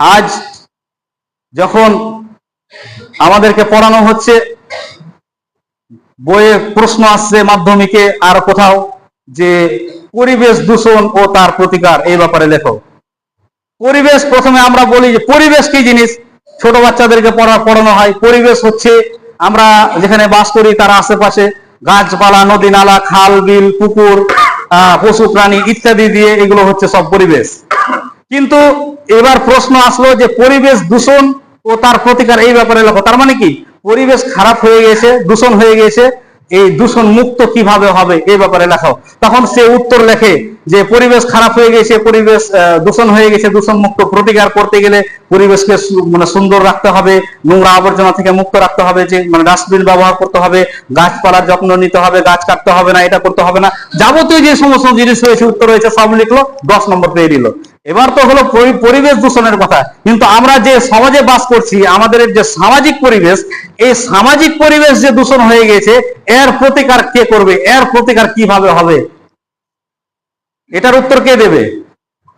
আজ যখন আমাদেরকে পড়ানো হচ্ছে বইয়ে প্রশ্ন আসছে মাধ্যমিকে আর কোথাও যে পরিবেশ দূষণ ও তার প্রতিকার, এই ব্যাপারে লেখো। পরিবেশ প্রথমে আমরা বলি যে পরিবেশ কি জিনিস? ছোট বাচ্চাদেরকে পড়া, পড়ানো হয়। পরিবেশ হচ্ছে আমরা যেখানে বাস করি, তার আশেপাশে গাছপালা, নদী নালা, খাল, বিল, পুকুর পশু, প্রাণী ইত্যাদি দিয়ে এগুলো হচ্ছে সব পরিবেশ। কিন্তু এবার প্রশ্ন আসলো যে পরিবেশ দূষণ ও তার প্রতিকার এই ব্যাপারে লক্ষ্য তার মানে কি? পরিবেশ খারাপ হয়ে গেছে, দূষণ হয়ে গেছে, এই দূষণ মুক্ত কীভাবে হবে এই ব্যাপারে লেখো। তখন সে উত্তর লেখে যে পরিবেশ খারাপ হয়ে গেছে, পরিবেশ দূষণ হয়ে গেছে দূষণ মুক্ত প্রতিকার করতে গেলে পরিবেশকে মানে সুন্দর রাখতে হবে, নোংরা আবর্জনা থেকে মুক্ত রাখতে হবে, যে মানে ডাস্টবিন ব্যবহার করতে হবে, গাছপালার যত্ন নিতে হবে, গাছ কাটতে হবে না, এটা করতে হবে না। যাবতীয় যে সমস্ত জিনিস রয়েছে, উত্তর রয়েছে, সব লিখলো, দশ নম্বর পেয়ে দিল। এবার তো হলো পরিবেশ দূষণের কথা। কিন্তু আমরা যে সমাজে বাস করছি, আমাদের যে সামাজিক পরিবেশ, এই সামাজিক পরিবেশ যে দূষণ হয়ে গেছে, এর প্রতিকার কে করবে? এর প্রতিকার কীভাবে হবে? এটার উত্তর কে দেবে?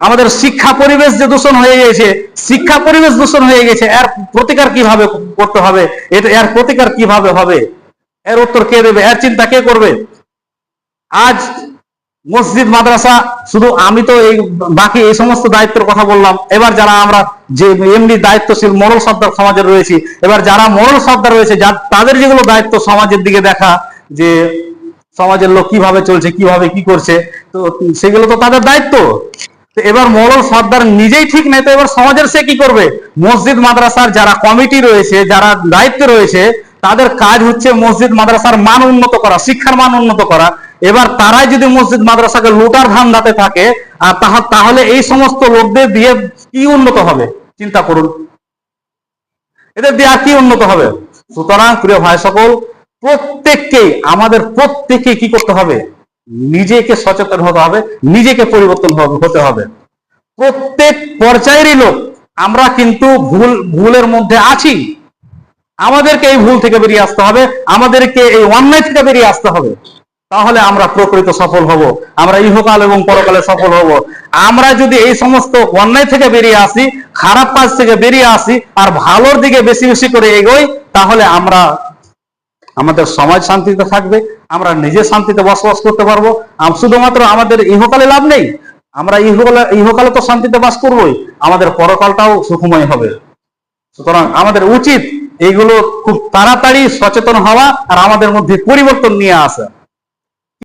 আমাদের শিক্ষা পরিবেশ যে দূষণ হয়ে গেছে, শিক্ষা পরিবেশ দূষণ হয়ে গেছে, এর প্রতিকার কীভাবে করতে হবে? এটা এর প্রতিকার কীভাবে হবে? এর উত্তর কে দেবে? এর চিন্তা কে করবে? আজ মসজিদ, মাদ্রাসা, শুধু আমি তো এই, বাকি এই সমস্ত দায়িত্বের কথা বললাম। এবার যারা আমরা যে এমনি দায়িত্বশীল মোরল সর্দার সমাজে রয়েছি, এবার যারা মোরল সর্দার রয়েছে তাদের যেগুলো দায়িত্ব সমাজের দিকে দেখা, যে সমাজের লোক কীভাবে চলছে, কীভাবে কি করছে, তো সেগুলো তো তাদের দায়িত্ব। এবার মোরল সর্দার নিজেই ঠিক নেই, তো এবার সমাজের সে কি করবে? মসজিদ মাদ্রাসার যারা কমিটি রয়েছে, যারা দায়িত্বে রয়েছে, তাদের কাজ হচ্ছে মসজিদ মাদ্রাসার মান উন্নত করা, শিক্ষার মান উন্নত করা। এবার তারাই যদি মসজিদ মাদ্রাসাকে লুটার ধান্দাতে থাকে, আর তাহা, তাহলে এই সমস্ত লোকদের দিয়ে কি উন্নত হবে? চিন্তা করুন। এদের দিয়ে আর কি উন্নত হবে? সুতরাং প্রিয় ভাই সকল প্রত্যেককেই আমাদের প্রত্যেককে কি করতে হবে? নিজেকে সচেতন হতে হবে, নিজেকে পরিবর্তন হতে হবে। প্রত্যেক পর্যায়েরই লোক, আমরা কিন্তু ভুল, ভুলের মধ্যে আছি। আমাদেরকে এই ভুল থেকে বেরিয়ে আসতে হবে, আমাদেরকে এই অন্যায় থেকে বেরিয়ে আসতে হবে। তাহলে আমরা প্রকৃত সফল হব, আমরা ইহকাল এবং পরকালে সফল হব। আমরা যদি এই সমস্ত অন্যায় থেকে বেরিয়ে আসি, খারাপ কাজ থেকে বেরিয়ে আসি, আর ভালোর দিকে বেশি বেশি করে এগোই, তাহলে আমরা আমাদের সমাজ শান্তিতে থাকবে, আমরা নিজে শান্তিতে বসবাস করতে পারব। শুধুমাত্র আমাদের ইহকালে লাভ নেই, আমরা ইহকালে ইহকালে তো শান্তিতে বাস করবোই, আমাদের পরকালটাও সুখময় হবে। সুতরাং আমাদের উচিত এইগুলো খুব তাড়াতাড়ি সচেতন হওয়া আর আমাদের মধ্যে পরিবর্তন নিয়ে আসা।